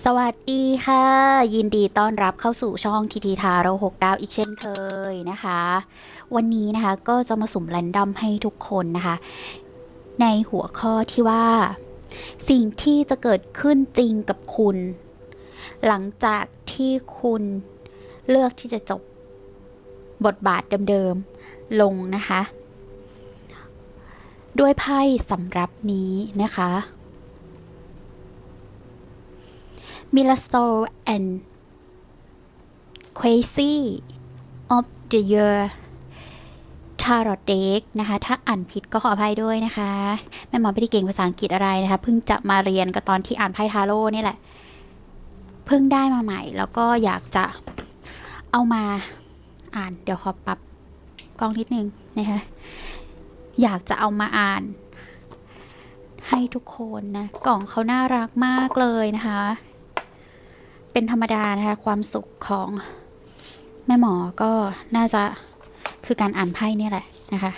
สวัสดีค่ะ ยินดีต้อนรับเข้าสู่ช่องทีทีทาเรา69อีกเช่นเคยนะคะ วันนี้นะคะก็จะมาสุ่มแรนดอมให้ทุกคนนะคะ ในหัวข้อที่ว่า สิ่งที่จะเกิดขึ้นจริงกับคุณ หลังจากที่คุณเลือกที่จะจบบทบาทเดิมๆ ลงนะคะ ด้วยไพ่สำรับนี้นะคะ Mirasol and Crazy of the Year Tarot Deck นะคะถ้าอ่านผิดก็ขออภัยด้วยนะคะ แม่หมอไม่ได้เก่งภาษาอังกฤษอะไรนะคะ เพิ่งจะมาเรียนก็ตอนที่อ่านไพ่ทาโร่นี่แหละ เพิ่งได้มาใหม่ แล้วก็อยากจะเอามาอ่านเดี๋ยวขอปรับกล้องนิดนึงนะคะอยากจะเอามาอ่านให้ทุกคนนะ กล่องเขาน่ารักมากเลยนะคะ เป็นธรรมดานะคะความสุขของแม่หมอก็น่าจะคือการอ่านไพ่เนี่ยแหละนะคะ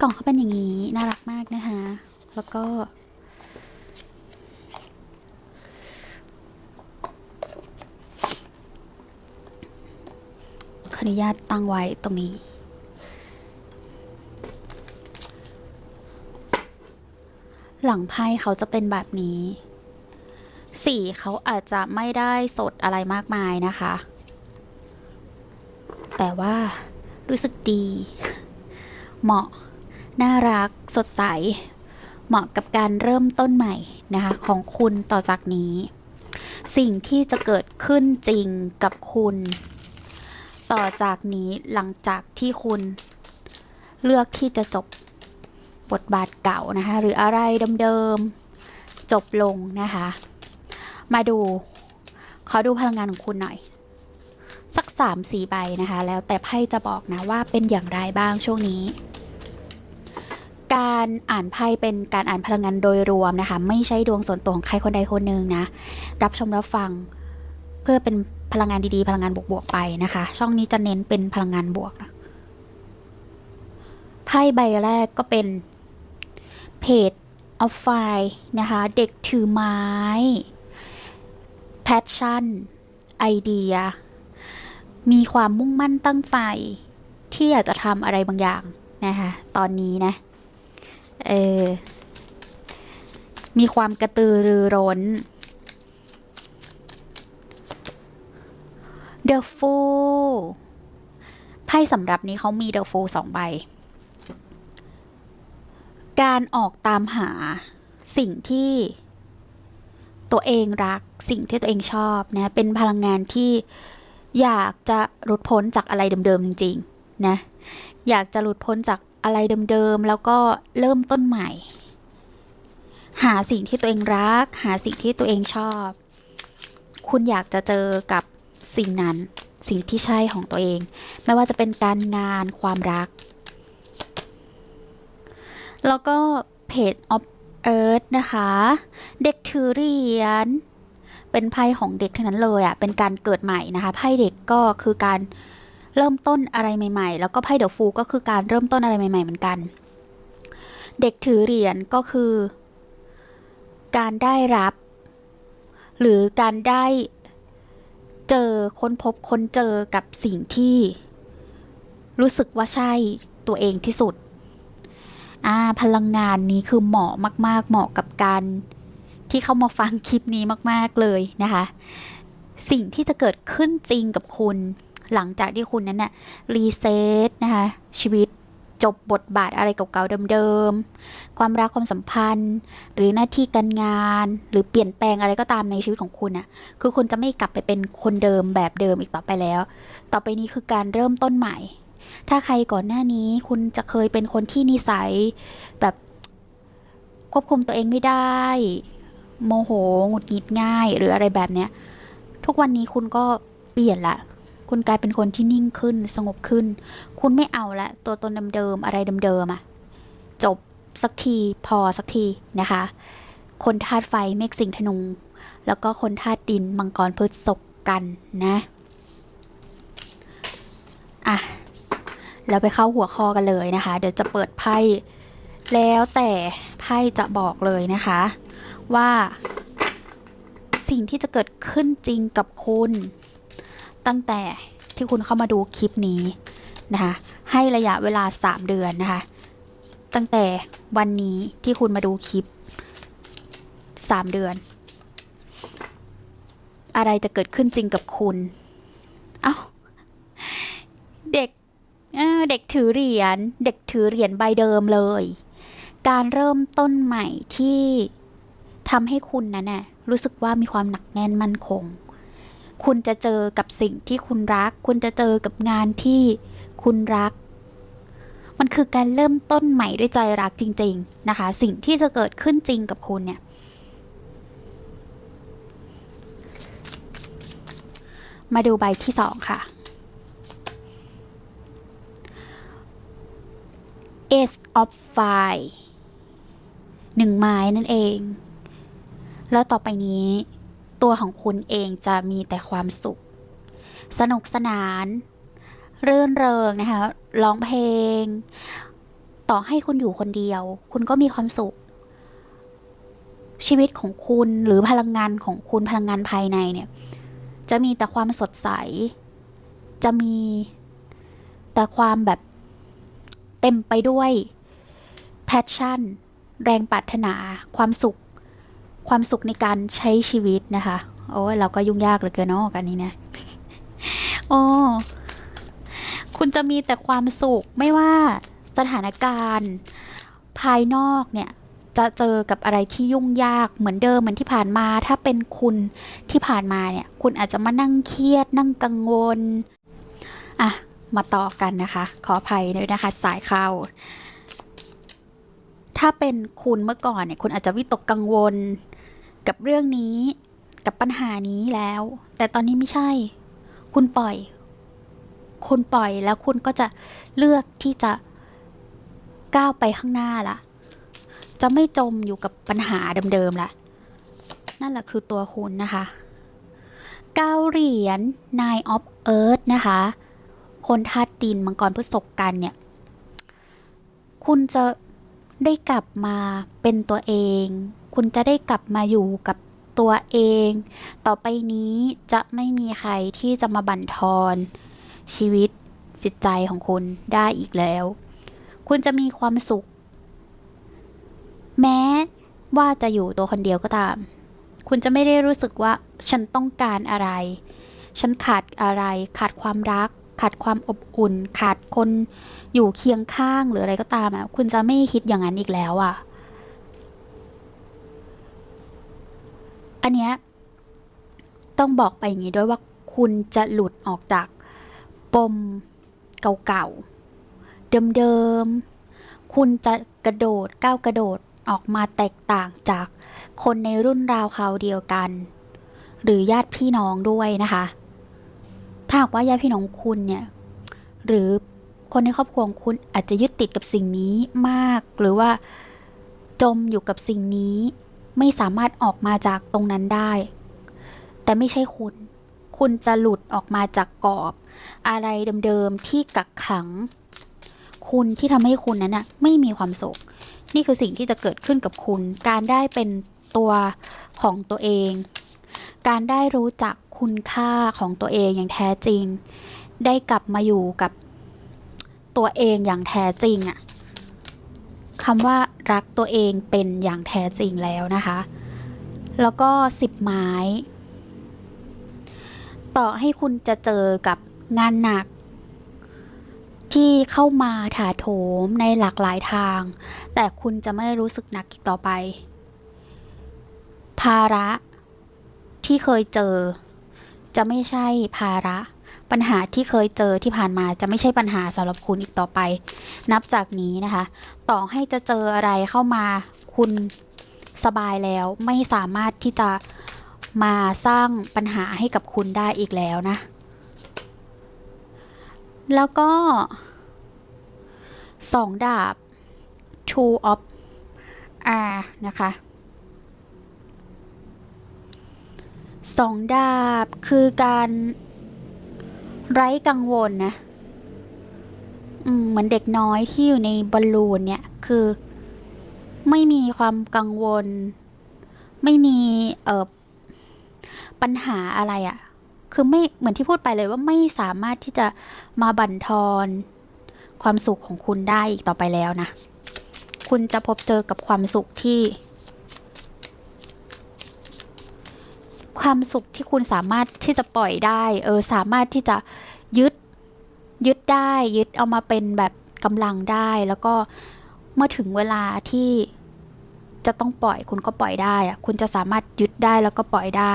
กล่องเขาเป็นอย่างนี้น่ารักมากนะคะแล้วก็ ขออนุญาตตั้งไว้ตรงนี้หลังไพ่เขาจะเป็นแบบนี้ สีเขาอาจจะไม่ได้สดอะไรมากมายนะคะ แต่ว่ารู้สึกดี เหมาะ น่ารัก สดใส เหมาะกับการเริ่มต้นใหม่นะคะของคุณต่อจากนี้ สิ่งที่จะเกิดขึ้นจริงกับคุณ ต่อจากนี้หลังจากที่คุณเลือกที่จะจบบทบาทเก่านะคะ หรืออะไรเดิมๆจบลงนะคะ มาดู ขอดูพลังงานของคุณหน่อย สักสามสี่ใบนะคะ แล้วแต่ไพ่จะบอกนะว่าเป็นอย่างไรบ้างช่วงนี้ การอ่านไพ่เป็นการอ่านพลังงานโดยรวมนะคะ ไม่ใช่ดวงส่วนตัวของใครคนใดคนหนึ่งนะ รับชมรับฟัง เพื่อเป็นพลังงานดีๆ พลังงานบวกๆไปนะคะ ช่องนี้จะเน้นเป็นพลังงานบวกนะไพ่ใบแรกก็เป็นเพจออฟไฟนะคะ เด็กถือไม้ แพชชั่น ไอเดีย มีความมุ่งมั่นตั้งใจ ที่อยากจะทำอะไรบางอย่างนะคะ ตอนนี้นะ เออ มีความกระตือรือร้น The Fool ไพ่สำหรับนี้เขามี The Fool สองใบ การออกตามหาสิ่งที่ ตัวเองรักสิ่งที่ตัวเองชอบนะเป็นพลังงานที่อยากจะหลุดพ้นจากอะไรเดิมๆจริงๆนะอยากจะหลุดพ้นจากอะไรเดิมๆแล้วก็เริ่มต้นใหม่ หาสิ่งที่ตัวเองรัก หาสิ่งที่ตัวเองชอบ คุณอยากจะเจอกับสิ่งนั้นสิ่งที่ใช่ของตัวเอง ไม่ว่าจะเป็นการงานความรัก แล้วก็เพจออ of Earth นะคะ เด็กถือเหรียญเป็นไพ่ของเด็กทั้งนั้นเลยอะ่ะเป็นการเกิดใหม่นะคะไพ่เด็กก็คือการเริ่มต้นอะไรใหม่ ๆ แล้วก็ไพ่เดอะฟูก็คือการเริ่มต้นอะไรใหม่ ๆ เหมือนกัน เด็กถือเหรียญก็คือ การได้รับ หรือการได้เจอค้นพบค้นเจอกับสิ่งที่ รู้สึกว่าใช่ตัวเองที่สุด อ่าพลังงานนี้คือเหมาะมาก ๆ เหมาะกับการที่เข้ามาฟังคลิปนี้มาก ๆ เลยนะคะ สิ่งที่จะเกิดขึ้นจริงกับคุณ หลังจากที่คุณนั้นเนี่ยรีเซ็ตนะคะชีวิตจบบทบาทอะไรเก่าๆเดิมๆ ความรักความสัมพันธ์ หรือหน้าที่การงาน หรือเปลี่ยนแปลงอะไรก็ตามในชีวิตของคุณอะคือคุณจะไม่กลับไปเป็นคนเดิมแบบเดิมอีกต่อไปแล้ว ต่อไปนี้คือการเริ่มต้นใหม่ ถ้าใครก่อนหน้านี้คุณจะเคยเป็นคนที่นิสัยแบบควบคุมตัวเองไม่ได้ โมโหหงุดหงิดง่ายหรืออะไรแบบเนี้ย ทุกวันนี้คุณก็เปลี่ยนละ คุณกลายเป็นคนที่นิ่งขึ้นสงบขึ้น คุณไม่เอาละ ตัวตนเดิมๆอะไรเดิมๆอะจบสักทีพอสักทีนะคะ คนธาตุไฟเมฆสิงธนูแล้วก็คนธาตุดินมังกรพฤษภกันนะ อะ แล้วไปเข้าหัวข้อกันเลยนะคะ เดี๋ยวจะเปิดไพ่แล้วแต่ไพ่จะบอกเลยนะคะ ว่า สิ่งที่จะเกิดขึ้นจริงกับคุณ ตั้งแต่ที่คุณเข้ามาดูคลิปนี้นะคะให้ระยะเวลา 3 เดือนนะคะ ตั้งแต่วันนี้ที่คุณมาดูคลิป 3 เดือน อะไรจะเกิดขึ้นจริงกับคุณ เอ้า เด็ก เด็กถือเหรียญเด็กถือเหรียญใบเดิมเลย การเริ่มต้นใหม่ที่ทำให้คุณนั้นน่ะรู้สึกว่ามีความหนักแน่นมั่นคง คุณจะเจอกับสิ่งที่คุณรัก คุณจะเจอกับงานที่คุณรัก มันคือการเริ่มต้นใหม่ด้วยใจรักจริง ๆ นะคะ สิ่งที่จะเกิดขึ้นจริงกับคุณเนี่ยมาดูใบที่สองค่ะ Ace of Fire หนึ่งไม้นั่นเอง แล้วต่อไปนี้ ตัวของคุณเองจะมีแต่ความสุข สนุกสนาน เรื่นเริงนะคะ ร้องเพลง ต่อให้คุณอยู่คนเดียว คุณก็มีความสุข ชีวิตของคุณหรือพลังงานของคุณพลังงานภายในเนี่ย จะมีแต่ความสดใส จะมีแต่ความแบบ เต็มไปด้วยแพชชั่น แรงปรารถนา ความสุข ความสุขในการใช้ชีวิตนะคะ โอ้เราก็ยุ่งยากเหลือเกินเนาะกันนี้นะโอ้คุณจะมีแต่ความสุขไม่ว่าสถานการณ์ ภายนอกเนี่ยจะเจอกับอะไรที่ยุ่งยากเหมือนเดิมเหมือนที่ผ่านมา ถ้าเป็นคุณที่ผ่านมาเนี่ย คุณอาจจะมานั่งเครียด นั่งกังวล มาต่อกันนะคะ ขออภัยด้วยนะคะ สายเข้า ถ้าเป็นคุณเมื่อก่อนเนี่ยคุณอาจจะวิตกกังวลกับเรื่องนี้ กับปัญหานี้แล้ว แต่ตอนนี้ไม่ใช่ คุณปล่อย คุณปล่อยแล้วคุณก็จะเลือกที่จะก้าวไปข้างหน้าละจะไม่จมอยู่กับปัญหาเดิมๆละนั่นแหละคือตัวคุณนะคะ เก้าเหรียญ Nine of Earth นะคะ คนธาตุดินมังกรพฤษภกันเนี่ย คุณจะได้กลับมาเป็นตัวเอง คุณจะได้กลับมาอยู่กับตัวเอง ต่อไปนี้จะไม่มีใครที่จะมาบั่นทอนชีวิตจิตใจของคุณได้อีกแล้ว คุณจะมีความสุข แม้ว่าจะอยู่ตัวคนเดียวก็ตาม คุณจะไม่ได้รู้สึกว่าฉันต้องการอะไร ฉันขาดอะไร ขาดความรัก ขาดความอบอุ่น ขาดคนอยู่เคียงข้างหรืออะไรก็ตามอะคุณจะไม่คิดอย่างนั้นอีกแล้วอะ อันเนี้ยต้องบอกไปอย่างนี้ด้วยว่าคุณจะหลุดออกจากปมเก่าๆ เดิมๆ คุณจะกระโดดก้าวกระโดดออกมาแตกต่างจากคนในรุ่นราวคราวเดียวกัน หรือญาติพี่น้องด้วยนะคะ ถ้าหากว่าญาติพี่น้องคุณเนี่ยหรือคนในครอบครัวคุณอาจจะยึดติดกับสิ่งนี้มาก หรือว่าจมอยู่กับสิ่งนี้ ไม่สามารถออกมาจากตรงนั้นได้ แต่ไม่ใช่คุณ คุณจะหลุดออกมาจากกรอบ อะไรเดิมๆที่กักขัง คุณที่ทำให้คุณนั้นน่ะไม่มีความสุข นี่คือสิ่งที่จะเกิดขึ้นกับคุณ การได้เป็นตัวของตัวเอง การได้รู้จักคุณค่าของตัวเองอย่างแท้จริง ได้กลับมาอยู่กับตัวเองอย่างแท้จริงอะคำว่ารักตัวเองเป็นอย่างแท้จริงแล้วนะคะ แล้วก็สิบไม้ ต่อให้คุณจะเจอกับงานหนัก ที่เข้ามาถาโถมในหลากหลายทาง แต่คุณจะไม่รู้สึกหนักอีกต่อไป ภาระ ที่เคยเจอ จะไม่ใช่ภาระ ปัญหาที่เคยเจอที่ผ่านมาจะไม่ใช่ปัญหาสำหรับคุณอีกต่อไป นับจากนี้นะคะ ต่อให้จะเจออะไรเข้ามาคุณสบายแล้วไม่สามารถที่จะมาสร้างปัญหาให้กับคุณได้อีกแล้วนะ แล้วก็สองดาบ two of r นะคะ สองดาบคือการไร้กังวลนะเหมือนเด็กน้อยที่อยู่ในบอลลูนเนี่ยคือ ไม่มีความกังวล ไม่มีเออปัญหาอะไรอะ คือไม่เหมือนที่พูดไปเลยว่าไม่สามารถที่จะมาบั่นทอนความสุขของคุณได้อีกต่อไปแล้วนะ คุณจะพบเจอกับความสุขที่ ความสุขที่คุณสามารถที่จะปล่อยได้ เออ สามารถที่จะยึด ยึดได้ ยึดเอามาเป็นแบบกำลังได้ แล้วก็เมื่อถึงเวลาที่จะต้องปล่อยคุณก็ปล่อยได้อะคุณจะสามารถยึดได้แล้วก็ปล่อยได้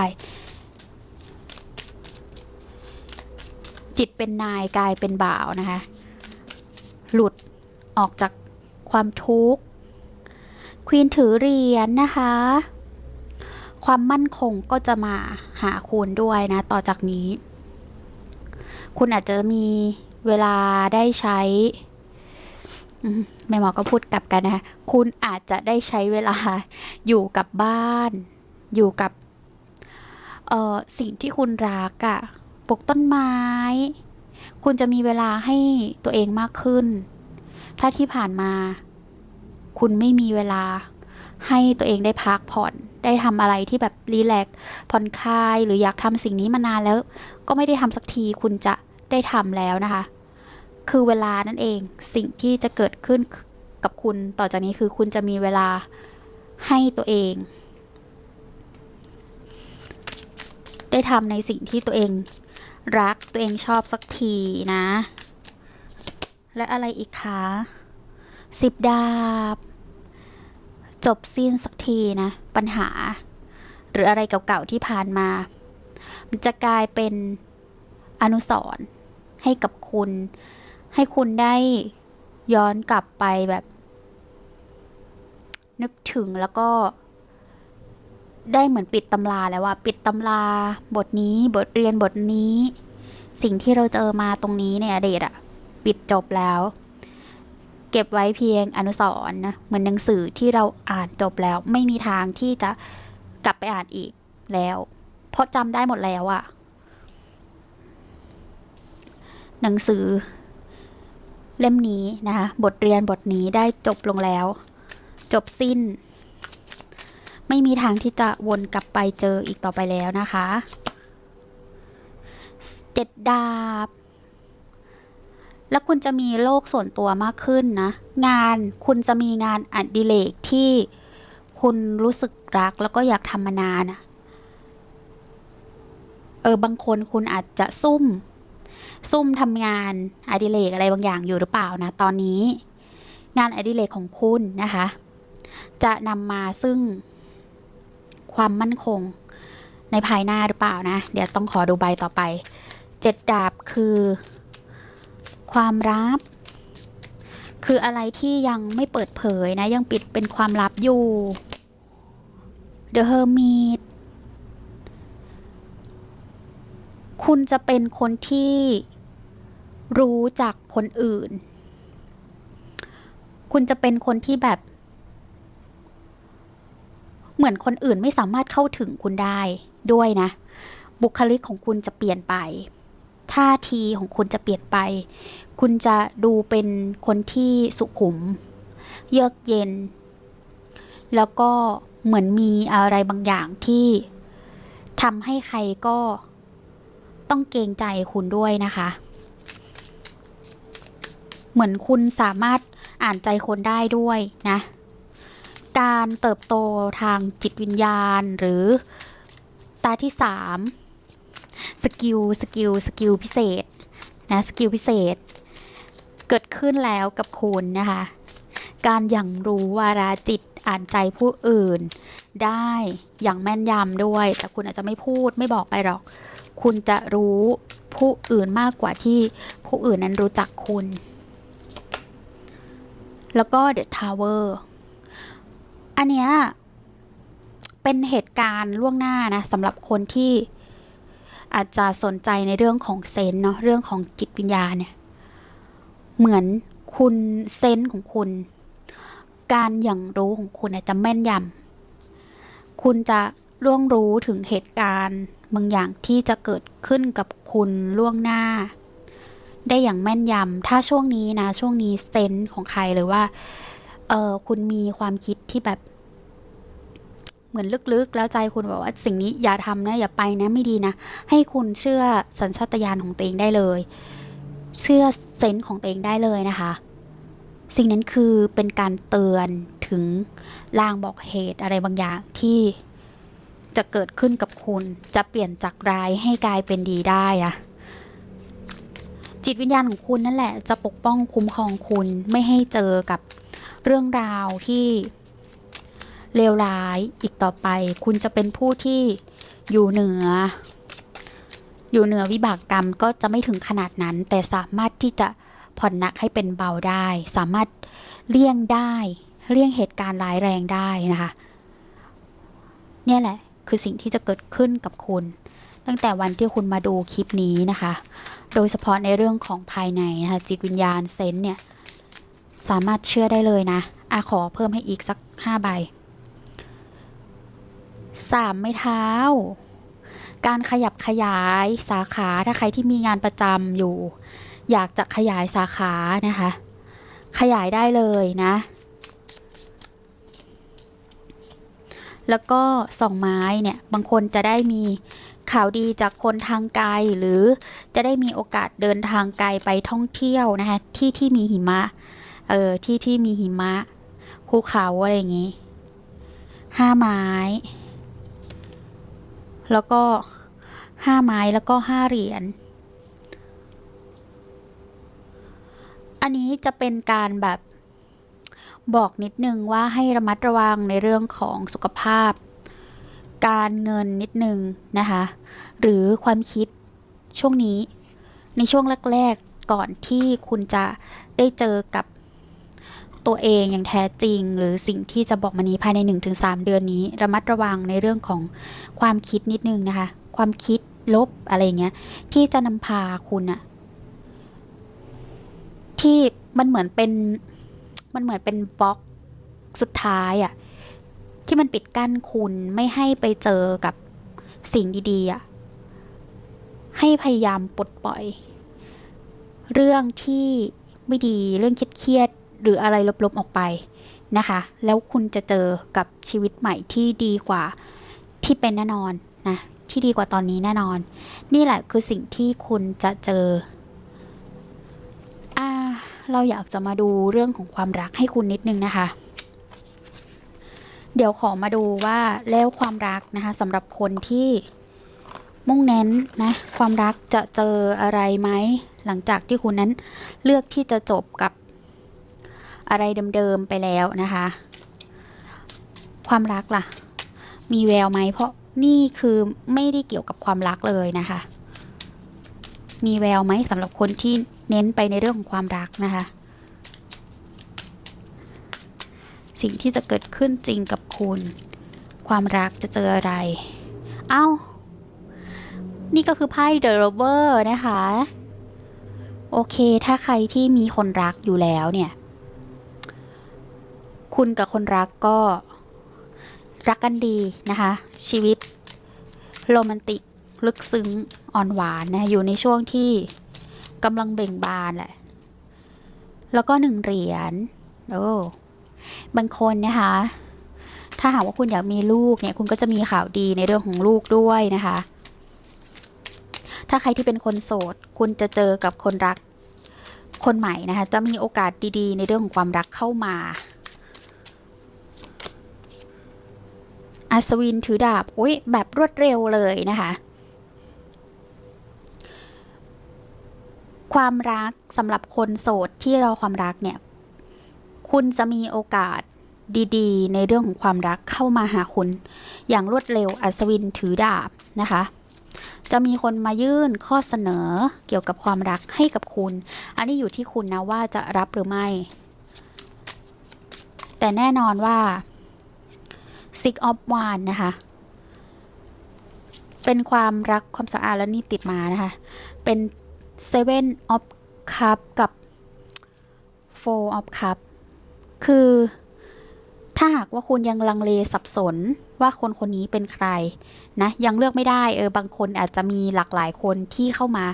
จิตเป็นนายกายเป็นบ่าวนะคะ หลุดออกจากความทุกข์ควีนถือเหรียญนะคะ ความมั่นคงก็จะมาหาคุณด้วยนะ ต่อจากนี้ คุณอาจจะมีเวลาได้ใช้แม่หมอก็พูดกลับกันนะคะคุณอาจจะได้ใช้เวลาอยู่กับบ้าน อยู่กับสิ่งที่คุณรักอะปลูกต้นไม้ คุณจะมีเวลาให้ตัวเองมากขึ้น ถ้าที่ผ่านมา คุณไม่มีเวลา ให้ตัวเองได้พักผ่อน ได้ทำอะไรที่แบบรีแลกซ์ผ่อนคลาย หรืออยากทำสิ่งนี้มานานแล้ว ก็ไม่ได้ทำสักทีคุณจะได้ทำแล้วนะคะ คือเวลานั่นเองสิ่งที่จะเกิดขึ้นกับคุณต่อจากนี้คือคุณจะมีเวลาให้ตัวเอง ได้ทำในสิ่งที่ตัวเองรักตัวเองชอบสักทีนะ และอะไรอีกคะสิบดาบ จบสิ้นสักทีนะ ปัญหา หรืออะไรเก่าๆที่ผ่านมา มันจะกลายเป็นอนุสรณ์ให้กับคุณ ให้คุณได้ย้อนกลับไปแบบ นึกถึงแล้วก็ได้เหมือนปิดตำราแล้วว่าปิดตำราบทนี้บทเรียนบทนี้ สิ่งที่เราเจอมาตรงนี้ในอดีตอะปิดจบแล้ว เก็บไว้เพียงอนุสรณ์นะเหมือนหนังสือที่เราอ่านจบแล้ว ไม่มีทางที่จะกลับไปอ่านอีกแล้ว เพราะจำได้หมดแล้วอะหนังสือ เล่มนี้นะคะบทเรียนบทนี้ได้จบลงแล้ว จบสิ้น ไม่มีทางที่จะวนกลับไปเจออีกต่อไปแล้วนะคะเจ็ดดาบ แล้วคุณจะมีโลกส่วนตัวมากขึ้นนะ งานคุณจะมีงานอดิเรกที่คุณรู้สึกรักแล้วก็อยากทำมานานอะเออบางคนคุณอาจจะซุ่ม ซุ่มทำงานอดิเรกอะไรบางอย่างอยู่หรือเปล่านะ ตอนนี้ งานอดิเรกของคุณนะคะ จะนำมาซึ่งความมั่นคงในภายหน้าหรือเปล่านะ เดี๋ยวต้องขอดูใบต่อไปเจ็ดดาบคือ ความลับ คืออะไรที่ยังไม่เปิดเผยนะ ยังปิดเป็นความลับอยู่ The Hermit คุณจะเป็นคนที่รู้จักคนอื่น คุณจะเป็นคนที่แบบ เหมือนคนอื่นไม่สามารถเข้าถึงคุณได้ด้วยนะ บุคลิกของคุณจะเปลี่ยนไป ท่าทีของคุณจะเปลี่ยนไป คุณจะดูเป็นคนที่สุขุม เยือกเย็น แล้วก็เหมือนมีอะไรบางอย่างที่ทำให้ใครก็ต้องเกรงใจคุณด้วยนะคะ เหมือนคุณสามารถอ่านใจคนได้ด้วยนะ การเติบโตทางจิตวิญญาณหรือตาที่สามสกิล สกิล สกิลพิเศษนะ สกิลพิเศษ เกิดขึ้นแล้วกับคุณนะคะ การอย่างรู้วาราจิตอ่านใจผู้อื่น ได้อย่างแม่นยำด้วย แต่คุณอาจจะไม่พูดไม่บอกไปหรอก คุณจะรู้ผู้อื่นมากกว่าที่ผู้อื่นนั้นรู้จักคุณ แล้วก็ The Tower อันเนี้ยเป็นเหตุการณ์ล่วงหน้านะสำหรับคนที่อาจจะสนใจในเรื่องของเซนเนาะเรื่องของจิตวิญญาณเนี่ย เหมือนคุณเซนส์ของคุณ การอย่างรู้ของคุณจะแม่นยำคุณจะล่วงรู้ถึงเหตุการณ์บางอย่างที่จะเกิดขึ้นกับคุณล่วงหน้า ได้อย่างแม่นยำถ้าช่วงนี้นะ ช่วงนี้เซนส์ของใครหรือว่าเออคุณมีความคิดที่แบบเหมือนลึกๆ แล้วใจคุณบอกว่าสิ่งนี้อย่าทำนะอย่าไปนะไม่ดีนะ ให้คุณเชื่อสัญชาตญาณของตัวเองได้เลย เชื่อเซนส์ของตัวเองได้เลยนะคะ สิ่งนั้นคือเป็นการเตือนถึงลางบอกเหตุอะไรบางอย่างที่จะเกิดขึ้นกับคุณจะเปลี่ยนจากร้ายให้กลายเป็นดีได้นะจิตวิญญาณของคุณนั่นแหละ จะปกป้องคุ้มครองคุณไม่ให้เจอกับเรื่องราวที่เลวร้ายอีกต่อไป คุณจะเป็นผู้ที่อยู่เหนือ อยู่เหนือวิบากกรรมก็จะไม่ถึงขนาดนั้น แต่สามารถที่จะผ่อนหนักให้เป็นเบาได้ สามารถเลี่ยงได้เลี่ยงเหตุการณ์ร้ายแรงได้นะคะเนี่ยแหละคือสิ่งที่จะเกิดขึ้นกับคุณ ตั้งแต่วันที่คุณมาดูคลิปนี้นะคะ โดยเฉพาะในเรื่องของภายในนะคะจิตวิญญาณเซนเนี่ยสามารถเชื่อได้เลยนะอะขอเพิ่มให้อีกสักห้าใบสามไม้เท้า การขยับขยายสาขาถ้าใครที่มีงานประจำอยู่ อยากจะขยายสาขานะคะ ขยายได้เลยนะ แล้วก็สองไม้เนี่ยบางคนจะได้มีข่าวดีจากคนทางไกลหรือจะได้มีโอกาสเดินทางไกลไปท่องเที่ยวนะคะที่ที่มีหิมะเออที่ที่มีหิมะภูเขาอะไรอย่างงี้ห้าไม้ แล้วก็ ห้าไม้แล้วก็ห้าเหรียญ อันนี้จะเป็นการแบบบอกนิดนึงว่าให้ระมัดระวังในเรื่องของสุขภาพ การเงินนิดนึงนะคะ หรือความคิดช่วงนี้ในช่วงแรกๆก่อนที่คุณจะได้เจอกับตัวเองอย่างแท้จริง หรือสิ่งที่จะบอกมานี้ภายใน 1-3 เดือนนี้ ระมัดระวังในเรื่องของความคิดนิดนึงนะคะ ความคิด ลบอะไรเงี้ย ที่จะนำพาคุณอะที่มันเหมือนเป็นมันเหมือนเป็นบล็อกสุดท้ายอะที่มันปิดกั้นคุณไม่ให้ไปเจอกับสิ่งดีๆอะให้พยายามปลดปล่อย เรื่องที่ไม่ดีเรื่องเครียดๆหรืออะไรลบๆออกไปนะคะ แล้วคุณจะเจอกับชีวิตใหม่ที่ดีกว่าที่เป็นแน่นอนนะ ที่ดีกว่าตอนนี้แน่นอน นี่แหละคือสิ่งที่คุณจะเจออ่าเราอยากจะมาดูเรื่องของความรักให้คุณนิดนึงนะคะ เดี๋ยวขอมาดูว่าแล้วความรักนะคะสำหรับคนที่มุ่งเน้นนะความรักจะเจออะไรไหมหลังจากที่คุณนั้นเลือกที่จะจบกับอะไรเดิมๆไปแล้วนะคะ ความรักล่ะ มีแววไหมเพราะ นี่คือไม่ได้เกี่ยวกับความรักเลยนะคะ มีแววไหมสำหรับคนที่เน้นไปในเรื่องของความรักนะคะ สิ่งที่จะเกิดขึ้นจริงกับคุณ ความรักจะเจออะไร เอ้า นี่ก็คือไพ่ The Rover นะคะ โอเค ถ้าใครที่มีคนรักอยู่แล้วเนี่ย คุณกับคนรักก็ รักกันดีนะคะ ชีวิตโรแมนติก ลึกซึ้งอ่อนหวานนะอยู่ในช่วงที่กำลังเบ่งบานแหละ แล้วก็หนึ่งเหรียญโอ้บางคนนะคะ ถ้าหากว่าคุณอยากมีลูกเนี่ย คุณก็จะมีข่าวดีในเรื่องของลูกด้วยนะคะ ถ้าใครที่เป็นคนโสด คุณจะเจอกับคนรักคนใหม่นะคะ จะมีโอกาสดีๆ ในเรื่องของความรักเข้ามา อัศวินถือดาบอุ้ยแบบรวดเร็วเลยนะคะ ความรักสำหรับคนโสดที่รอความรักเนี่ย คุณจะมีโอกาสดีๆ ในเรื่องของความรักเข้ามาหาคุณ อย่างรวดเร็วอัศวินถือดาบนะคะ จะมีคนมายื่นข้อเสนอเกี่ยวกับความรักให้กับคุณ อันนี้อยู่ที่คุณนะว่าจะรับหรือไม่ แต่แน่นอนว่า Six of Wands นะคะ เป็นความรักความสะอาดและนี่ติดมานะคะ เป็น Seven of Cup กับ Four of Cup คือถ้าหากว่าคุณยังลังเลสับสนว่าคนคนนี้เป็นใครนะยังเลือกไม่ได้เออบางคนอาจจะมีหลากหลายคนที่เข้ามา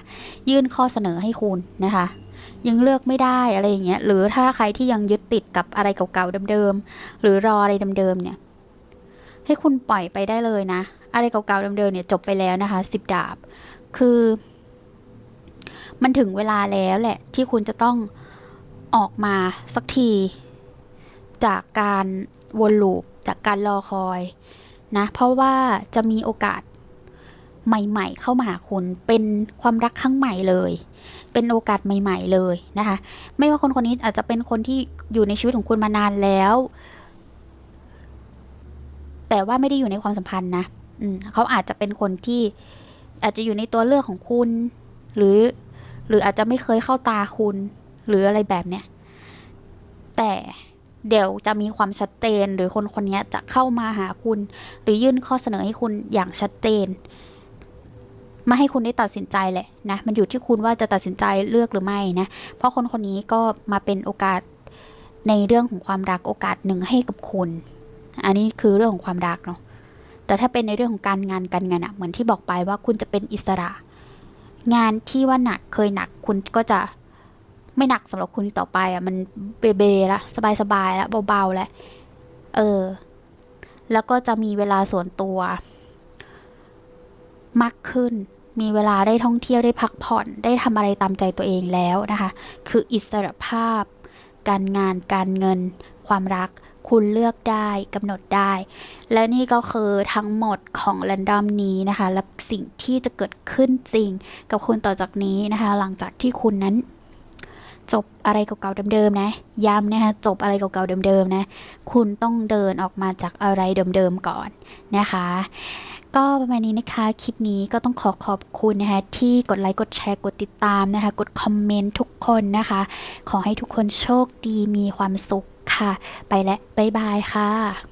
ยื่นข้อเสนอให้คุณนะคะ ยังเลือกไม่ได้อะไรอย่างเงี้ยหรือถ้าใครที่ยังยึดติดกับอะไรเก่าๆเดิมๆหรือรออะไรเดิมๆเนี่ย ให้คุณปล่อยไปได้เลยนะ อะไรเก่าๆเดิมๆเนี่ยจบไปแล้วนะคะสิบดาบ คือ มันถึงเวลาแล้วแหละ ที่คุณจะต้องออกมาสักที จากการวนลูปจากการรอคอยนะ เพราะว่าจะมีโอกาสใหม่ ๆ เข้ามาหาคุณเป็นความรักครั้งใหม่เลย เป็นโอกาสใหม่ ๆ เลยนะคะ ไม่ว่าคนคนนี้อาจจะเป็นคนที่อยู่ในชีวิตของคุณมานานแล้ว แต่ว่าไม่ได้อยู่ในความสัมพันธ์นะอืมเขาอาจจะเป็นคนที่อาจจะอยู่ในตัวเลือกของคุณ หรือหรืออาจจะไม่เคยเข้าตาคุณ หรืออะไรแบบเนี้ยแต่เดี๋ยวจะมีความชัดเจนหรือคนคนนี้จะเข้ามาหาคุณ หรือยื่นข้อเสนอให้คุณอย่างชัดเจน มาให้คุณได้ตัดสินใจแหละนะมันอยู่ที่คุณว่าจะตัดสินใจเลือกหรือไม่นะเพราะคนคนนี้ก็มาเป็นโอกาสในเรื่องของความรักโอกาสหนึ่งให้กับคุณ อันนี้คือเรื่องของความรักเนาะแต่ถ้าเป็นในเรื่องของการงานการเงินอะเหมือนที่บอกไปว่าคุณจะเป็นอิสระ งานที่ว่าหนักเคยหนักคุณก็จะไม่หนักสำหรับคุณต่อไปอะมันเบเบละสบายสบายๆแล้วเบาๆแล้วเออ แล้วก็จะมีเวลาส่วนตัว มากขึ้นมีเวลาได้ท่องเที่ยวได้พักผ่อนได้ทำอะไรตามใจตัวเองแล้วนะคะ คืออิสระภาพ การงานการเงิน ความรัก คุณเลือกได้กำหนดได้ และนี่ก็คือทั้งหมดของ r รนดอมนี้นะคะ และสิ่งที่จะเกิดขึ้นจริงกับคุณต่อจากนี้นะคะ หลังจากที่คุณนั้นจบอะไรเก่าๆเดิมๆนะ ย้ำนะคะจบอะไรเก่าๆเดิมๆนะ คุณต้องเดินออกมาจากอะไรเดิมๆก่อนนะคะ ก็ประมาณนี้นะคะ คลิปนี้ก็ต้องขอขอบคุณนะคะ ที่กดไลค์ กดแชร์ กดติดตามนะคะ กดคอมเมนต์ทุกคนนะคะ ขอให้ทุกคนโชคดีมีความสุขค่ะ ไปและบ๊ายบายค่ะ